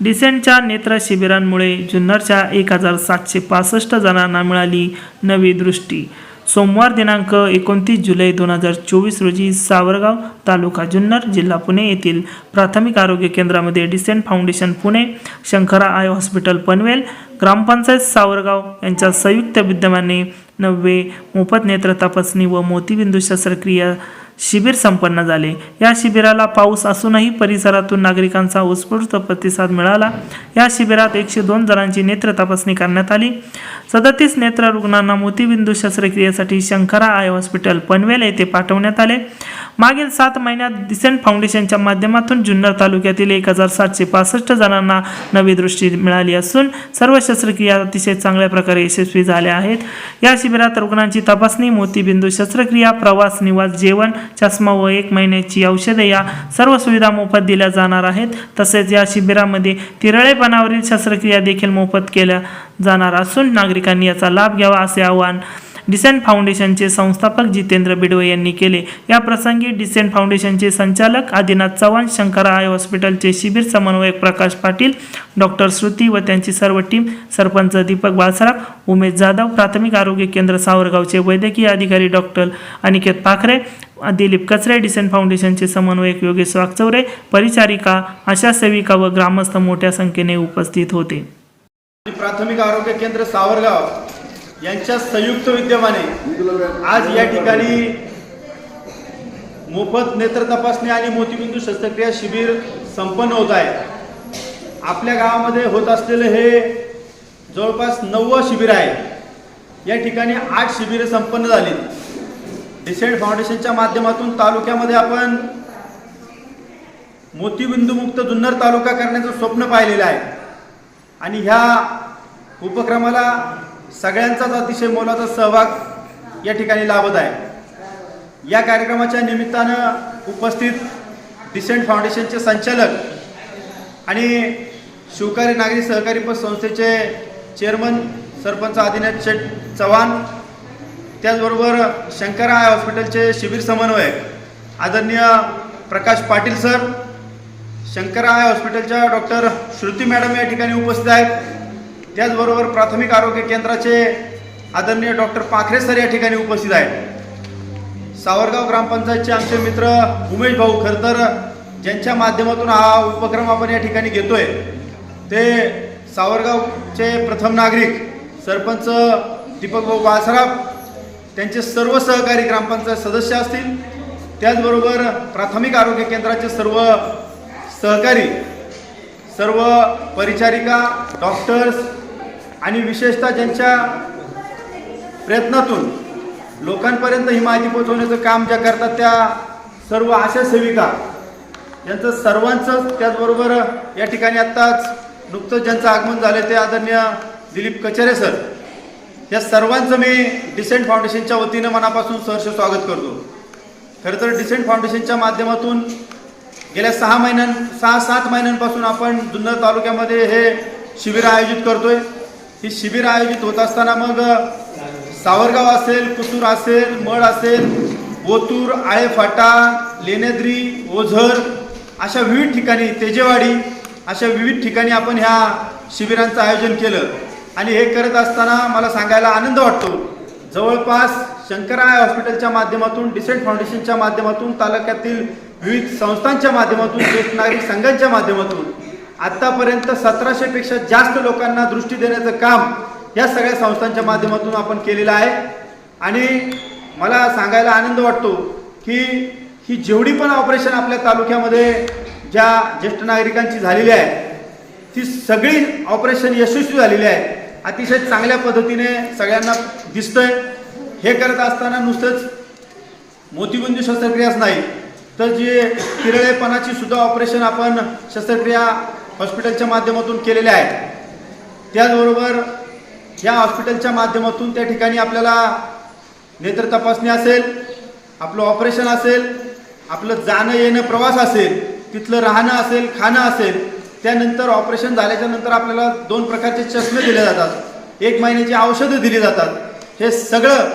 डिसेंटच्या नेत्र शिबिरांमुळे जुन्नरच्या एक हजार सातशे पासष्ट जणांना मिळाली नवी दृष्टी. सोमवार दिनांक एकोणतीस जुलै दोन हजार चोवीस रोजी सावरगाव तालुका जुन्नर जिल्हा पुणे येथील प्राथमिक आरोग्य केंद्रामध्ये Decent Foundation Pune Shankara eye hospital Panvel ग्रामपंचायत सावरगाव यांच्या संयुक्त विद्यमाने नववे मोफत नेत्र तपासणी व मोतीबिंदू शस्त्रक्रिया शिबिर संपन्न झाले. या शिबिराला पाऊस असूनही परिसरातून नागरिकांचा उत्स्फूर्त प्रतिसाद मिळाला. या शिबिरात एकशे दोन जणांची नेत्र तपासणी करण्यात आली. सदतीस नेत्र रुग्णांना मोतीबिंदू शस्त्रक्रियेसाठी शंकरा आय हॉस्पिटल पनवेल येथे पाठवण्यात आले. मागील सात महिन्यात डिसेंट फाउंडेशनच्या माध्यमातून जुन्नर तालुक्यातील एक हजार सातशे पासष्ट जणांना नवी दृष्टी मिळाली असून सर्व शस्त्रक्रिया अतिशय चांगल्या प्रकारे यशस्वी झाल्या आहेत. या शिबिरात रुग्णांची तपासणी मोतीबिंदू शस्त्रक्रिया प्रवास निवास जेवण चष्मा व एक महिन्याची औषधे या सर्व सुविधा मोफत दिल्या जाणार आहेत. तसेच या शिबिरामध्ये तिरळेपणावरील शस्त्रक्रिया देखील मोफत केल्या जाणार असून नागरिकांनी याचा लाभ घ्यावा असे आवाहन डिसेंट फाउंडेशनचे संस्थापक जितेंद्र बिडवे यांनी केले. या प्रसंगी डिसेंट फाउंडेशनचे संचालक आदिनाथ चव्हाण शंकरा आय हॉस्पिटलचे शिबिर समन्वयक प्रकाश पाटील डॉक्टर श्रुती व त्यांची सर्व टीम सरपंच दीपक बाळसराफ उमेश जाधव प्राथमिक आरोग्य केंद्र सावरगावचे वैद्यकीय अधिकारी डॉक्टर अनिकेत पाखरे दिलीप कचरे डिसेंट फाउंडेशनचे समन्वयक योगेश वागचौरे परिचारिका आशा सेविका व ग्रामस्थ मोठ्या संख्येने उपस्थित होते. प्राथमिक आरोग्य केंद्र सावरगाव यांच्या संयुक्त विद्यमाने आज या ठिकाणी मोफत नेत्र तपासणी आणि मोतीबिंदू शस्त्रक्रिया शिबिर संपन्न होत आहे. आपल्या गावामध्ये होत असलेलं हे जवळपास नव्वद शिबिर आहे. या ठिकाणी आठ शिबिरे संपन्न झाली. डिसेंट फाउंडेशनच्या माध्यमातून तालुक्यामध्ये आपण मोतीबिंदूमुक्त जुन्नर तालुका करण्याचं स्वप्न पाहिलेलं आहे. आणि ह्या उपक्रमाला सगळ्यांचाच अतिशय मोलाचा सहभाग या ठिकाणी लाभत आहे. या कार्यक्रमाच्या निमित्तानं उपस्थित डिसेंट फाउंडेशनचे संचालक आणि शिवकारी नागरी सहकारी पत संस्थेचे चेअरमन सरपंच आदिनाथ शेठ चव्हाण त्याचबरोबर शंकराय आय हॉस्पिटलचे शिबिर समन्वयक आदरणीय प्रकाश पाटील सर शंकराय आय हॉस्पिटलच्या डॉक्टर श्रुती मॅडम या ठिकाणी उपस्थित आहेत. त्याचबरोबर प्राथमिक आरोग्य केंद्राचे आदरणीय डॉक्टर पाखरे सर या ठिकाणी उपस्थित आहेत. सावरगाव ग्रामपंचायतचे आमचे मित्र उमेश भाऊ खरतर ज्यांच्या माध्यमातून हा उपक्रम आपण या ठिकाणी घेतोय. ते सावरगावचे प्रथम नागरिक सरपंच दीपक भाऊ बाळसराफ त्यांचे सर्व सहकारी ग्रामपंचायत सदस्य असतील. त्याचबरोबर प्राथमिक आरोग्य केंद्राचे सर्व सहकारी सर्व परिचारिका डॉक्टर्स आणि विशेषतः ज्यांच्या प्रयत्नातून लोकांपर्यंत ही माहिती पोहोचवण्याचं काम ज्या करतात त्या सर्व आशा सेविका यांचं सर्वांचं त्याचबरोबर या ठिकाणी आत्ताच नुकतंच ज्यांचं आगमन झालं ते आदरणीय दिलीप कचेरे सर या सर्वांचं मी डिसेंट फाउंडेशनच्या वतीनं मनापासून सहर्ष स्वागत करतो. खरं तर डिसेंट फाउंडेशनच्या माध्यमातून गेल्या सहा महिन्यां सहा सात महिन्यांपासून आपण जुन्नर तालुक्यामध्ये हे शिबिर आयोजित करतोय. ही शिबिर आयोजित होत असताना मग सावरगाव असेल कुसूर असेल मळ असेल ओतूर आळेफाटा लेनेद्री ओझर अशा विविध ठिकाणी तेजेवाडी अशा विविध ठिकाणी आपण ह्या शिबिरांचं आयोजन केलं. आणि हे करत असताना मला सांगायला आनंद वाटतो. जवळपास शंकराय हॉस्पिटलच्या माध्यमातून डिसेंट फाउंडेशनच्या माध्यमातून तालुक्यातील विविध संस्थांच्या माध्यमातून ज्येष्ठ नागरिक संघांच्या माध्यमातून आत्तापर्यंत सतराशेपेक्षा जास्त लोकांना दृष्टी देण्याचं काम या सगळ्या संस्थांच्या माध्यमातून आपण केलेलं आहे. आणि मला सांगायला आनंद वाटतो की ही जेवढी पण ऑपरेशन आपल्या तालुक्यामध्ये ज्या ज्येष्ठ नागरिकांची झालेली आहे ती सगळी ऑपरेशन यशस्वी झालेली आहे. अतिशय चांगल्या पद्धतीने सगळ्यांना दिसतंय. हे करत असताना नुसतंच मोतीबुंदी शस्त्रक्रियाच नाही तर जे किरळेपणाची सुद्धा ऑपरेशन आपण शस्त्रक्रिया हॉस्पिटलच्या माध्यमातून केलेले आहेत. त्याचबरोबर या हॉस्पिटलच्या माध्यमातून त्या ठिकाणी आपल्याला नेत्र तपासणी असेल आपलं ऑपरेशन असेल आपलं जाणं येणं प्रवास असेल तिथलं राहणं असेल खाणं असेल त्यानंतर ऑपरेशन झाल्याच्यानंतर आपल्याला दोन प्रकारचे चष्मे दिले जातात. एक महिन्याची औषधं दिली जातात. हे सगळं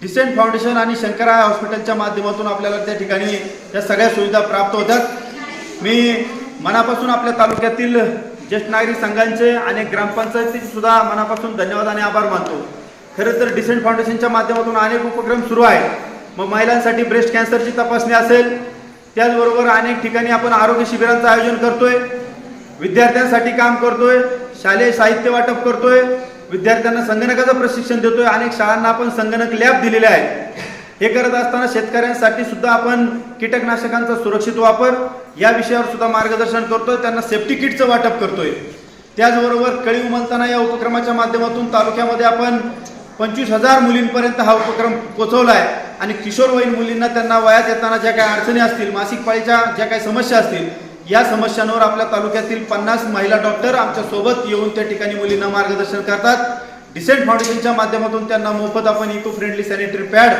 डिसेंट फाउंडेशन आणि शंकरा हॉस्पिटलच्या माध्यमातून आपल्याला त्या ठिकाणी या सगळ्या सुविधा प्राप्त होतात. मी मनापासून आपल्या तालुक्यातील ज्येष्ठ नागरिक संघांचे आणि ग्रामपंचायतीचे सुद्धा मनापासून धन्यवाद आणि आभार मानतो. खरं तर डिसेंट फाउंडेशनच्या माध्यमातून अनेक उपक्रम सुरू आहेत. मग महिलांसाठी ब्रेस्ट कॅन्सरची तपासणी असेल. त्याचबरोबर अनेक ठिकाणी आपण आरोग्य शिबिरांचं आयोजन करतोय. विद्यार्थ्यांसाठी काम करतोय. शालेय साहित्य वाटप करतोय. विद्यार्थ्यांना संगणकाचं प्रशिक्षण देतोय. अनेक शाळांना आपण संगणक लॅब दिलेले आहेत. हे करत असताना शेतकऱ्यांसाठी सुद्धा आपण कीटकनाशकांचा सुरक्षित वापर या विषयावर सुद्धा मार्गदर्शन करतोय. त्यांना सेफ्टी किटचं वाटप करतोय. त्याचबरोबर कळी उमलताना या उपक्रमाच्या माध्यमातून तालुक्यामध्ये आपण पंचवीस हजार मुलींपर्यंत हा उपक्रम पोचवला आहे आणि किशोरवयीन मुलींना त्यांना वयात येताना ज्या काही अडचणी असतील मासिक पाळीच्या ज्या काही समस्या असतील या समस्यांवर आपल्या तालुक्यातील पन्नास महिला डॉक्टर आमच्यासोबत येऊन त्या ठिकाणी मुलींना मार्गदर्शन करतात. डिसेंट फाउंडेशनच्या माध्यमातून त्यांना मोफत आपण इको फ्रेंडली सॅनिटरी पॅड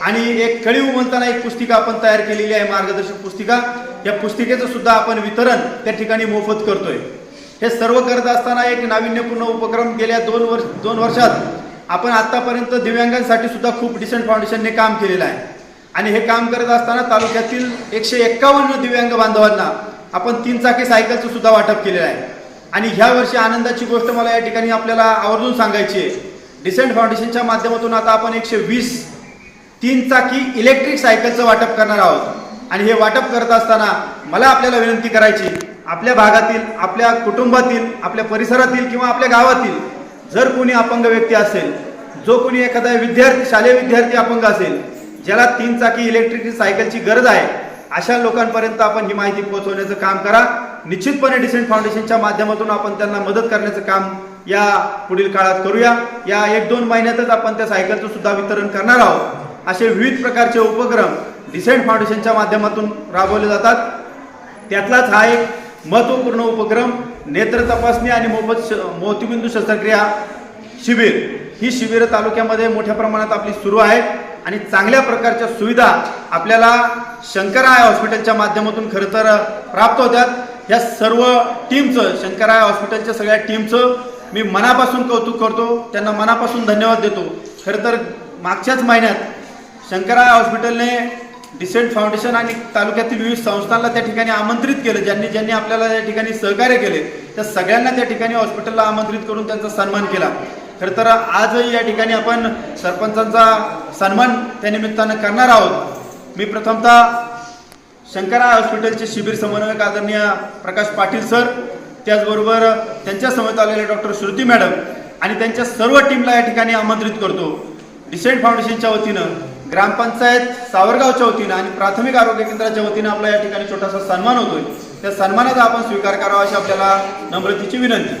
आणि एक कळीव म्हणताना एक पुस्तिका आपण तयार केलेली आहे मार्गदर्शक पुस्तिका. या पुस्तिकेचं सुद्धा आपण वितरण त्या ठिकाणी मोफत करतोय. हे सर्व करत असताना एक नाविन्यपूर्ण उपक्रम गेल्या दोन वर्ष दोन वर्षात आपण आतापर्यंत दिव्यांगांसाठी सुद्धा खूप डिसेंट फाउंडेशनने काम केलेलं आहे. आणि हे काम करत असताना तालुक्यातील एकशे एक्कावन्न दिव्यांग बांधवांना आपण तीन चाकी सायकलचं सुद्धा वाटप केलेलं आहे. आणि ह्या वर्षी आनंदाची गोष्ट मला या ठिकाणी आपल्याला आवर्जून सांगायची आहे. डिसेंट फाउंडेशनच्या माध्यमातून आता आपण एकशे वीस तीन चाकी इलेक्ट्रिक सायकलचं वाटप करणार आहोत. आणि हे वाटप करत असताना मला आपल्याला विनंती करायची आपल्या भागातील आपल्या कुटुंबातील आपल्या परिसरातील किंवा आपल्या गावातील जर कोणी अपंग व्यक्ती असेल जो कोणी एखादा विद्यार्थी शालेय विद्यार्थी अपंग असेल ज्याला तीन चाकी इलेक्ट्रिक सायकलची गरज आहे अशा लोकांपर्यंत आपण ही माहिती पोहोचवण्याचं काम करा. निश्चितपणे डिसेंट फाउंडेशनच्या माध्यमातून आपण त्यांना मदत करण्याचं काम या पुढील काळात करूया. या एक दोन महिन्यातच आपण त्या सायकलचं सुद्धा वितरण करणार आहोत. असे विविध प्रकारचे उपक्रम डिसेंट फाउंडेशनच्या माध्यमातून राबवले जातात. त्यातलाच हा एक महत्त्वपूर्ण उपक्रम नेत्र तपासणी आणि मोफत श मोतीबिंदू शस्त्रक्रिया शिबिर. ही शिबिरं तालुक्यामध्ये मोठ्या प्रमाणात आपली सुरू आहेत आणि चांगल्या प्रकारच्या सुविधा आपल्याला शंकराय हॉस्पिटलच्या माध्यमातून खरं तर प्राप्त होतात. या सर्व टीमचं शंकराय हॉस्पिटलच्या सगळ्या टीमचं मी मनापासून कौतुक करतो. त्यांना मनापासून धन्यवाद देतो. खरं तर मागच्याच महिन्यात शंकराय हॉस्पिटलने डिसेंट फाउंडेशन आणि तालुक्यातील विविध संस्थांना त्या ठिकाणी आमंत्रित केलं. ज्यांनी ज्यांनी आपल्याला त्या ठिकाणी सहकार्य केले त्या सगळ्यांना त्या ठिकाणी हॉस्पिटलला आमंत्रित करून त्यांचा सन्मान केला. खरं तर आजही या ठिकाणी आपण सरपंचांचा सन्मान त्या निमित्तानं करणार आहोत. मी प्रथमतः शंकरा हॉस्पिटलचे शिबिर समन्वयक आदरणीय प्रकाश पाटील सर त्याचबरोबर त्यांच्यासमोर आलेले डॉक्टर श्रुती मॅडम आणि त्यांच्या सर्व टीमला या ठिकाणी आमंत्रित करतो. डिसेंट फाउंडेशनच्या वतीनं ग्रामपंचायत सावरगावच्या वतीनं आणि प्राथमिक आरोग्य केंद्राच्या वतीनं आपला या ठिकाणी छोटासा सन्मान होतोय. त्या सन्मानाचा आपण स्वीकार करावा अशी आपल्याला नम्रतेची विनंती